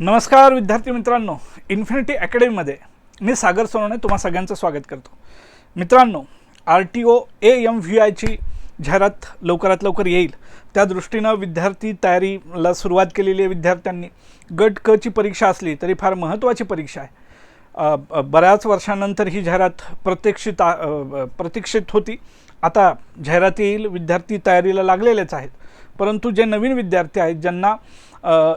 नमस्कार विद्यार्थी मित्रांनो इन्फिनिटी अकॅडमीमध्ये मी सागर सोनवणे तुम्हा सगळ्यांचं स्वागत करतो. मित्रांनो R T O A M V आयची जाहिरात लवकरात लवकर येईल. त्या दृष्टीनं विद्यार्थी तयारीला सुरुवात केलेली आहे विद्यार्थ्यांनी. गट क ची परीक्षा असली तरी फार महत्त्वाची परीक्षा आहे. ब- बऱ्याच वर्षानंतर ही जाहिरात प्रत्यक्षित आ- प्रतीक्षित होती. आता जाहिरात येईल विद्यार्थी तयारीला लागलेलेच आहेत. परंतु जे नवीन विद्यार्थी आहेत ज्यांना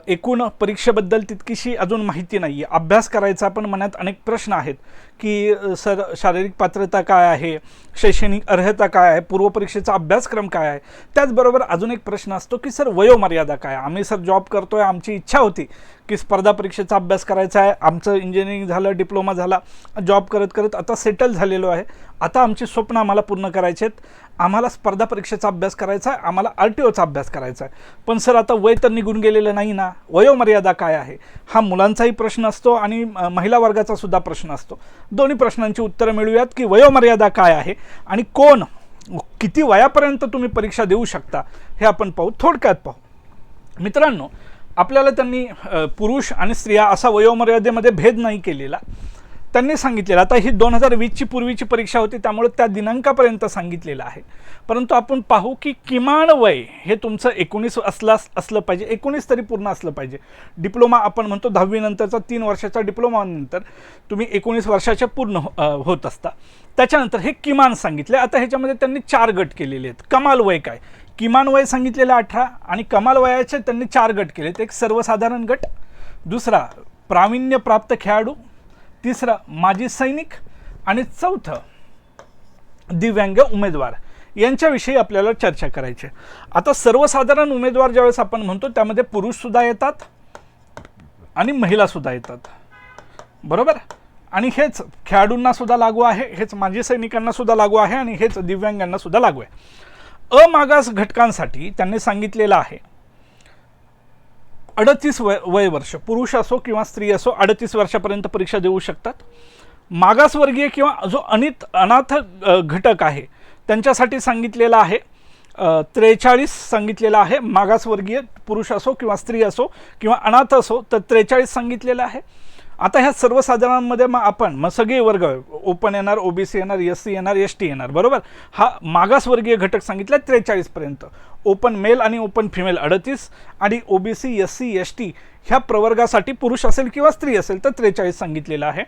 एकूण परीक्षेबद्दल तितकीशी अजून माहिती नाही आहे अभ्यास करायचा पण मनात अनेक प्रश्न आहेत की सर शारीरिक पात्रता काय आहे? शैक्षणिक अर्हता काय आहे? पूर्वपरीक्षेचा अभ्यासक्रम काय आहे? त्याचबरोबर अजून एक प्रश्न असतो की सर वयोमर्यादा काय आम्ही सर जॉब करतो आहे आमची इच्छा होती की स्पर्धा परीक्षेचा अभ्यास करायचा आहे. आमचं इंजिनिअरिंग झालं डिप्लोमा झाला जॉब करत करत आता सेटल झालेलो आहे. आता आमची स्वप्न आम्हाला पूर्ण करायचे आहेत आम्हाला स्पर्धा परीक्षेचा अभ्यास करायचा आहे. आम्हाला आर टी ओचा अभ्यास करायचा आहे. पण सर आता वय तर निघून गेलेलं नाही ना? वयोमर्यादा काय आहे? हा मुलांचाही प्रश्न असतो आणि महिला वर्गाचा सुद्धा प्रश्न असतो. दोन्ही प्रश्नांची उत्तरं मिळूयात की वयोमर्यादा काय आहे आणि कोण किती वयापर्यंत तुम्ही परीक्षा देऊ शकता हे आपण पाहू थोडक्यात पाहू. मित्रांनो आपल्याला त्यांनी पुरुष आणि स्त्रिया असा वयोमर्यादेमध्ये भेद नाही केलेला. त्यांनी सांगितलेलं. आता ही दोन हजार वीसची पूर्वीची परीक्षा होती त्यामुळे त्या दिनांकापर्यंत सांगितलेलं आहे. परंतु आपण पाहू की किमान वय हे तुमचं एकोणीस असला असलं पाहिजे एकोणीस तरी पूर्ण असलं पाहिजे. डिप्लोमा आपण म्हणतो दहावीनंतरचा तीन वर्षाचा डिप्लोमानंतर तुम्ही एकोणीस वर्षाच्या पूर्ण हो- होत असता. त्याच्यानंतर हे किमान सांगितले. आता ह्याच्यामध्ये त्यांनी चार गट केलेले आहेत. कमाल वय काय? किमान वय सांगितलेलं अठरा आणि कमाल वयाचे त्यांनी चार गट केलेत. एक सर्वसाधारण गट दुसरा प्रावीण्यप्राप्त खेळाडू तिसरं माजी सैनिक आणि चौथं दिव्यांग उमेदवार. यांच्याविषयी आपल्याला चर्चा करायची आहे. आता सर्वसाधारण उमेदवार ज्यावेळेस आपण म्हणतो त्यामध्ये पुरुषसुद्धा येतात आणि महिलासुद्धा येतात. बरोबर? आणि हेच खेळाडूंना सुद्धा लागू आहे हेच माजी सैनिकांना सुद्धा लागू आहे आणि हेच दिव्यांगांना सुद्धा लागू आहे. अमागास घटकांसाठी त्यांनी सांगितलेलं आहे अडतीस वय वय वर्ष. पुरुष असो किंवा स्त्री असो अडतीस वर्षापर्यंत परीक्षा देऊ शकतात. मागासवर्गीय किंवा जो अनित अनाथ घटक आहे त्यांच्यासाठी सांगितलेलं आहे त्रेचाळीस सांगितलेलं आहे. मागासवर्गीय पुरुष असो किंवा स्त्री असो किंवा अनाथ असो तर त्रेचाळीस सांगितलेलं आहे. आता ह्या सर्वसाधारणांमध्ये मग आपण मग सगळे वर्ग ओपन येणार ओबीसी येणार एस सी येणार एस टी येणार बरोबर? हा मागासवर्गीय घटक सांगितला त्रेचाळीसपर्यंत. ओपन मेल आणि ओपन फिमेल अडतीस आणि OBC S C S T ह्या प्रवर्गासाठी पुरुष असेल किंवा स्त्री असेल तर त्रेचाळीस सांगितलेलं आहे.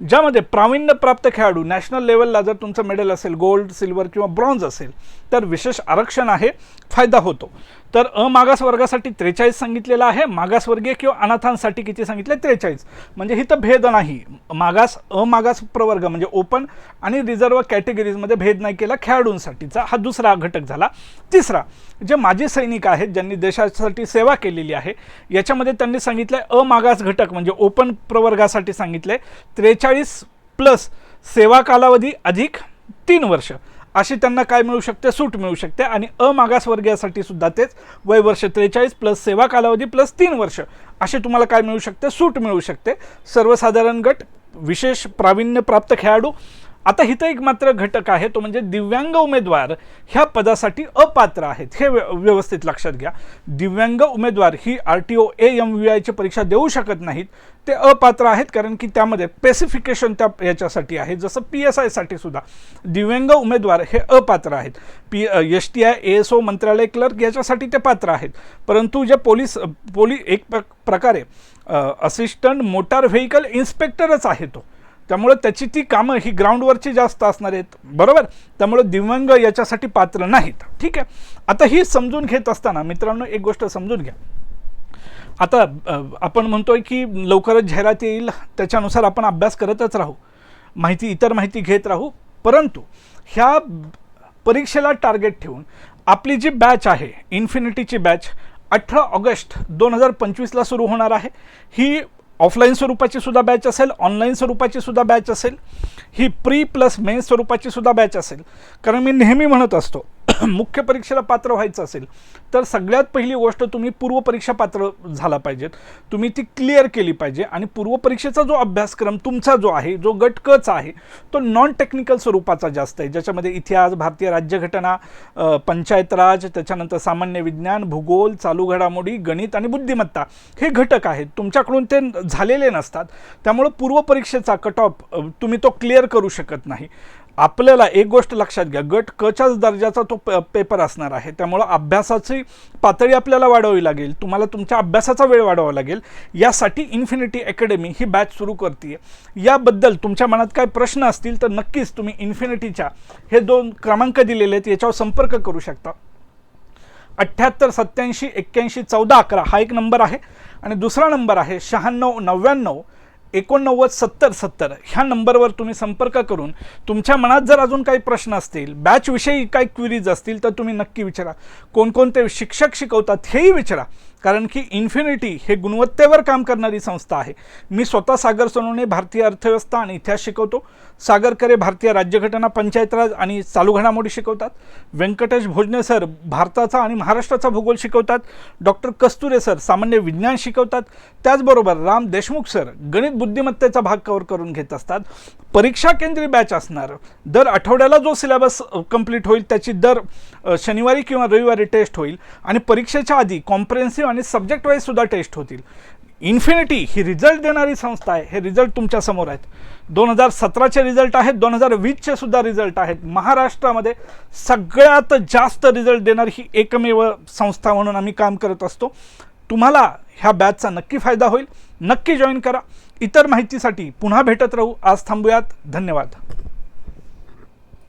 ज्यामध्ये प्रावीण्यप्राप्त खेळाडू नॅशनल लेवलला जर तुमचं मेडल असेल गोल्ड सिल्वर किंवा ब्रॉन्झ असेल तर विशेष आरक्षण आहे फायदा होतो. तर अमागास वर्गासाठी त्रेचाळीस सांगितलेलं आहे मागासवर्गीय किंवा अनाथांसाठी किती सांगितले? त्रेचाळीस. म्हणजे इथं भेद नाही. मागास अमागास प्रवर्ग म्हणजे ओपन आणि रिझर्व कॅटेगरीजमध्ये भेद नाही केला खेळाडूंसाठीचा. हा दुसरा घटक झाला. तिसरा जे माजी सैनिक आहेत ज्यांनी देशासाठी सेवा केलेली आहे याच्यामध्ये त्यांनी सांगितलं अमागास घटक म्हणजे ओपन प्रवर्गासाठी सांगितले त्रेचाळीस प्लस सेवा कालावधी अधिक तीन वर्ष. अशी त्यांना काय मिळू शकते? सूट मिळू शकते. आणि अमागासवर्गीयासाठी सुद्धा तेच वय वर्ष त्रेचाळीस प्लस सेवा कालावधी प्लस तीन वर्ष. अशी तुम्हाला काय मिळू शकते? सूट मिळू शकते. सर्वसाधारण गट विशेष प्रावीण्यप्राप्त खेळाडू आता इथं एक मात्र घटक आहे तो म्हणजे दिव्यांग उमेदवार ह्या पदासाठी अपात्र आहेत. हे व्य- व्यवस्थित लक्षात घ्या. दिव्यांग उमेदवार ही R T O A M V आयची परीक्षा देऊ शकत नाहीत. ते अपात्र आहेत कारण की त्यामध्ये स्पेसिफिकेशन त्या याच्यासाठी आहे जसं पी एस आयसाठी सुद्धा. दिव्यांग उमेदवार हे अपात्र आहेत. P S T I A S O मंत्रालय क्लर्क याच्यासाठी ते पात्र आहेत. परंतु जे पोलीस पोली एक प्र- प्रकारे असिस्टंट मोटार व्हेकल इन्स्पेक्टरच आहे तो. त्यामुळं त्याची ती कामं ही ग्राउंडवरची जास्त असणार आहेत. बरोबर? त्यामुळं दिव्यांग याच्यासाठी पात्र नाहीत. ठीक आहे? आता ही समजून घेत असताना मित्रांनो एक गोष्ट समजून घ्या. आता आपण म्हणतोय की लवकरच जाहिरात येईल त्याच्यानुसार आपण अभ्यास करतच राहू. माहिती इतर माहिती घेत राहू. परंतु ह्या परीक्षेला टार्गेट ठेवून आपली जी बॅच आहे इन्फिनिटीची बॅच अठरा ऑगस्ट दोन हजार पंचवीसला सुरू होणार आहे. ही ऑफलाईन स्वरूपाची सुद्धा बॅच असेल ऑनलाईन स्वरूपाची सुद्धा बॅच असेल ही प्री प्लस मेन स्वरूपाची सुद्धा बॅच असेल. कारण मी नेहमी म्हणत असतो मुख्य परीक्षेला पात्र व्हायचं असेल तर सगळ्यात पहिली गोष्ट तुम्ही पूर्वपरीक्षा पात्र झाला पाहिजेत. तुम्ही ती क्लिअर केली पाहिजे आणि पूर्वपरीक्षेचा जो अभ्यासक्रम तुमचा जो आहे जो गटकच आहे तो नॉन टेक्निकल स्वरूपाचा जास्त आहे. ज्याच्यामध्ये इतिहास भारतीय राज्यघटना पंचायत राज त्याच्यानंतर सामान्य विज्ञान भूगोल चालू घडामोडी गणित आणि बुद्धिमत्ता हे घटक आहेत. तुमच्याकडून ते झालेले नसतात. त्यामुळं पूर्वपरीक्षेचा कट ऑफ तुम्ही तो क्लिअर करू शकत नाही. आपल्याला एक गोष्ट लक्षात घ्या. गट कच्याच दर्जाचा तो प पेपर असणार आहे. त्यामुळं अभ्यासाची पातळी आपल्याला वाढवावी लागेल. तुम्हाला तुमच्या अभ्यासाचा वेळ वाढवावा लागेल. यासाठी इन्फिनिटी अकॅडमी ही बॅच सुरू करते याबद्दल तुमच्या मनात काय प्रश्न असतील तर नक्कीच तुम्ही इन्फिनिटीच्या हे दोन क्रमांक दिलेले आहेत. याच्यावर संपर्क करू शकता. अठ्ठ्याहत्तर सत्याऐंशी एक्क्याऐंशी चौदा अकरा हा एक नंबर आहे. आणि दुसरा नंबर आहे शहाण्णव नव्याण्णव एकोणनव्वद सत्तर सत्तर ह्या नंबरवर तुम्ही संपर्क करून तुमच्या मनात जर अजून काही प्रश्न असतील बॅचविषयी काही क्विरीज असतील तर तुम्ही नक्की विचारा. कोणकोणते शिक्षक शिकवतात हेही विचारा. कारण की इन्फिनिटी हे गुणवत्तेवर काम करणारी संस्था आहे. मी स्वतः सागर सोनवणे भारतीय अर्थव्यवस्था आणि इतिहास शिकवतो. सागरकरे भारतीय राज्यघटना पंचायत राज आणि चालू घडामोडी शिकवतात. व्यंकटेश भोजने सर भारताचा आणि महाराष्ट्राचा भूगोल शिकवतात. डॉक्टर कस्तुरे सर सामान्य विज्ञान शिकवतात. त्याचबरोबर राम देशमुख सर गणित बुद्धिमत्तेचा भाग कवर करून घेत असतात. परीक्षा केंद्रीय बॅच असणार. दर आठवड्याला जो सिलेबस कंप्लीट होईल त्याची दर शनिवारी किंवा रविवारी टेस्ट होईल आणि परीक्षेच्या आधी कॉम्प्रेन्सिव्ह आणि सब्जेक्ट वाईज सुद्धा टेस्ट होतील. इन्फिनिटी ही रिझल्ट देणारी संस्था आहे. हे रिझल्ट तुमच्यासमोर आहेत. दोन हजार सतराचे रिझल्ट आहेत. दोन हजार वीसचे सुद्धा रिझल्ट आहेत. महाराष्ट्रामध्ये सगळ्यात जास्त रिझल्ट देणारी ही एकमेव संस्था म्हणून आम्ही काम करत असतो. तुम्हाला ह्या बॅचचा नक्की फायदा होईल. नक्की जॉईन करा. इतर माहितीसाठी पुन्हा भेटत राहू. आज थांबूयात. धन्यवाद.